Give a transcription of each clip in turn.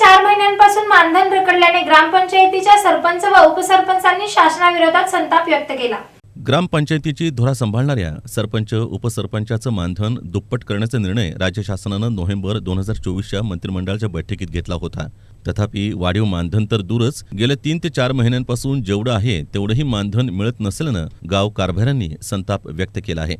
चार महिन्यांपासून मानधन रखडल्याने ग्रामपंचायतीच्या सरपंच व उपसरपंचांनी शासनाविरोधात संताप व्यक्त केला. ग्रामपंचायतीची धुरा सांभाळणाऱ्या सरपंच उपसरपंचाचं मानधन दुप्पट करण्याचा निर्णय राज्य शासनानं नोव्हेंबर दोन हजार चोवीसच्या मंत्रिमंडळाच्या बैठकीत घेतला होता. तथापि वाढीव मानधन तर दूरच गेल्या तीन ते चार महिन्यांपासून जेवढं आहे तेवढंही मानधन मिळत नसल्यानं गाव कारभाऱ्यांनी संताप व्यक्त केला आहे.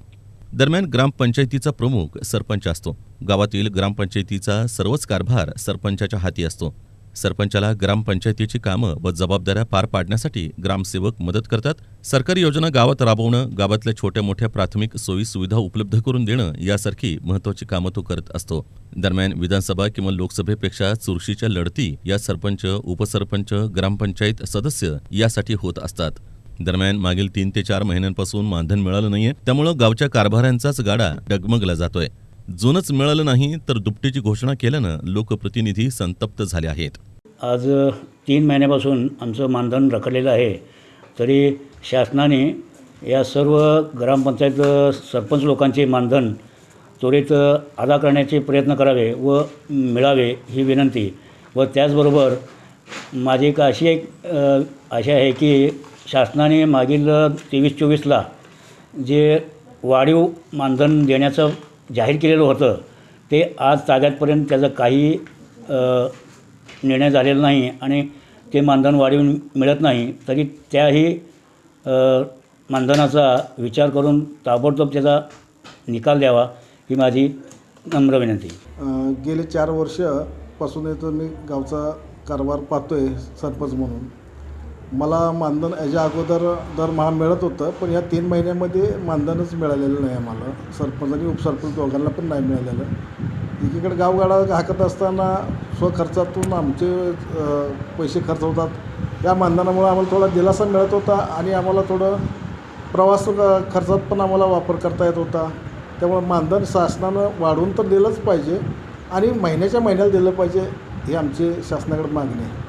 दरम्यान ग्रामपंचायतीचा प्रमुख सरपंच असतो. गावातील ग्रामपंचायतीचा सर्वच कारभार सरपंचाच्या हाती असतो. सरपंचाला ग्रामपंचायतीची कामं व जबाबदाऱ्या पार पाडण्यासाठी ग्रामसेवक मदत करतात. सरकारी योजना गावात राबवणं गावातल्या छोट्या मोठ्या प्राथमिक सोयी सुविधा उपलब्ध करून देणं यासारखी महत्त्वाची कामं तो करत असतो. दरम्यान विधानसभा किंवा लोकसभेपेक्षा चुरशीच्या लढती या सरपंच उपसरपंच ग्रामपंचायत सदस्य यासाठी होत असतात. दरम्यान मागील तीन ते चार महिन्यांपासून मानधन मिळालं नाहीये. त्यामुळं गावच्या कारभाऱ्यांचाच गाडा डगमगला जातोय. जुनच मिळालं नाही तर दुपटीची घोषणा केल्यानं लोकप्रतिनिधी संतप्त झाले आहेत. आज तीन महिन्यापासून आमचं मानधन रखडलेलं आहे. तरी शासनाने या सर्व ग्रामपंचायत सरपंच लोकांचे मानधन त्वरित अदा करण्याचे प्रयत्न करावे व मिळावे ही विनंती. व त्याचबरोबर माझी एक अशी एक आशा आहे की शासनाने मागील तेवीस चोवीसला जे वाढीव मानधन देण्याचं जाहीर केलेलं होतं. ते आज ताब्यातपर्यंत त्याचं काही निर्णय झालेला नाही आणि ते मानधन वाढीव मिळत नाही. तरी त्याही मानधनाचा विचार करून ताबडतोब त्याचा निकाल द्यावा ही माझी नम्र विनंती. गेले चार वर्षापासून येतो मी गावचा कारभार पाहतो आहे सरपंच म्हणून. मला मानधन याच्या अगोदर दरमहा मिळत होतं पण या तीन महिन्यामध्ये मानधनच मिळालेलं नाही आम्हाला. सरपंच आणि उपसरपंच दोघांना पण नाही मिळालेलं. एकीकडे गावगाडा हाकत असताना स्वखर्चातून आमचे पैसे खर्च होतात. या मानधनामुळे आम्हाला थोडा दिलासा मिळत होता आणि आम्हाला थोडं प्रवास खर्चात पण आम्हाला वापर करता येत होता. त्यामुळे मानधन शासनानं वाढवून तर दिलंच पाहिजे आणि महिन्याच्या महिन्याला दिलं पाहिजे ही आमची शासनाकडे मागणी आहे.